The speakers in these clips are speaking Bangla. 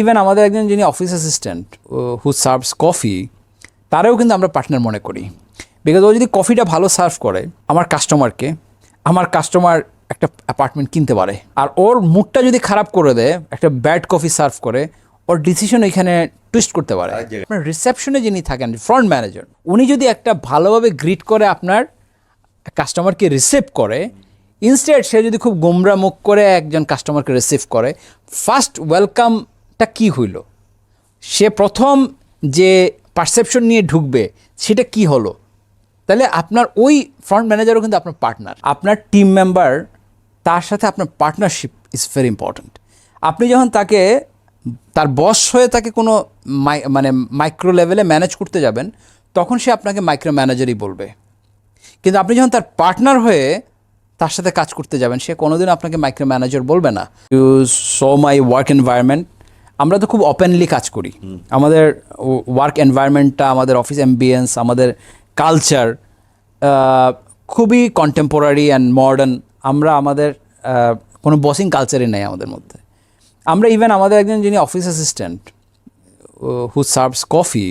ইভেন আমাদের একজন যিনি office assistant who serves coffee তারাও কিন্তু আমরা পার্টনার মনে করি। বিকজ ও যদি কফিটা ভালো সার্ভ করে আমার কাস্টমারকে আমার কাস্টমার একটা অ্যাপার্টমেন্ট কিনতে পারে। আর ওর মুডটা যদি খারাপ করে দেয় একটা ব্যাড কফি সার্ভ করে ওর ডিসিশন এখানে টুইস্ট করতে পারে। আপনার রিসেপশনে যিনি থাকেন ফ্রন্ট ম্যানেজার উনি যদি একটা ভালোভাবে গ্রিট করে আপনার কাস্টমারকে রিসিভ করে ইনস্টেড সে যদি খুব গোমরা মুখ করে একজন কাস্টমারকে রিসিভ করে ফার্স্ট ওয়েলকামটা কি হইল? সে প্রথম যে পারসেপশন নিয়ে ঢুকবে, সেটা কি হলো? তাহলে আপনার ওই ফ্রন্ট ম্যানেজারও কিন্তু আপনার পার্টনার আপনার টিম মেম্বার তার সাথে আপনার পার্টনারশিপ ইজ ভেরি ইম্পর্ট্যান্ট আপনি যখন তাকে, তার বস হয়ে তাকে কোনো মানে মাইক্রো লেভেলে ম্যানেজ করতে যাবেন, তখন সে আপনাকে মাইক্রো ম্যানেজারই বলবে। কিন্তু আপনি যখন তার পার্টনার হয়ে তার সাথে কাজ করতে যাবেন, সে কোনোদিন আপনাকে মাইক্রো ম্যানেজার বলবে না। You so my work environment আমরা তো খুব ওপেনলি কাজ করি। আমাদের ওয়ার্ক এনভায়রনমেন্টটা আমাদের অফিস অ্যাম্বিয়েন্স আমাদের কালচার খুবই কন্টেম্পোরারি অ্যান্ড মডার্ন আমরা আমাদের কোনো বসিং কালচারই নেই আমাদের মধ্যে। আমরা ইভেন আমাদের একজন যিনি office assistant who serves coffee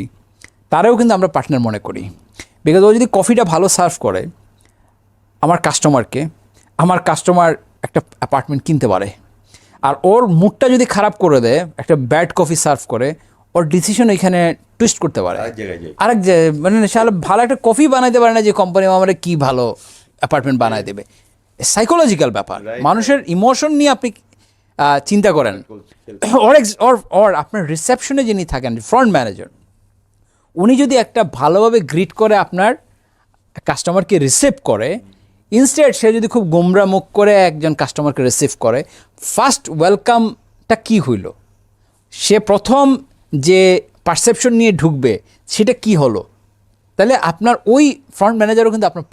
তারাও কিন্তু আমরা পার্টনার মনে করি। বিকজ ও যদি কফিটা ভালো সার্ভ করে আমার কাস্টমারকে আমার কাস্টমার একটা অ্যাপার্টমেন্ট কিনতে পারে। আর ওর মুডটা যদি খারাপ করে দেয় একটা ব্যাড কফি সার্ভ করে ওর ডিসিশন এখানে টুইস্ট করতে পারে। আরেক। আরেক যে মানে শালা ভালো একটা কফি বানাইতে পারে না যে কোম্পানি আমার কি ভালো অ্যাপার্টমেন্ট বানায় দেবে। সাইকোলজিক্যাল ব্যাপার। মানুষের ইমোশন নিয়ে আপনি চিন্তা করেন। ওর ওর আপনার রিসেপশনে যিনি থাকেন ফ্রন্ট ম্যানেজার উনি যদি একটা ভালোভাবে গ্রিট করে আপনার কাস্টমারকে রিসিভ করে ইনস্টেড সে যদি খুব গোমরা মুখ করে একজন কাস্টমারকে রিসিভ করে ফার্স্ট ওয়েলকামটা কি হইল? সে প্রথম যে পারসেপশন নিয়ে ঢুকবে, সেটা কি হলো? তাহলে আপনার ওই ফ্রন্ট ম্যানেজারও কিন্তু আপনার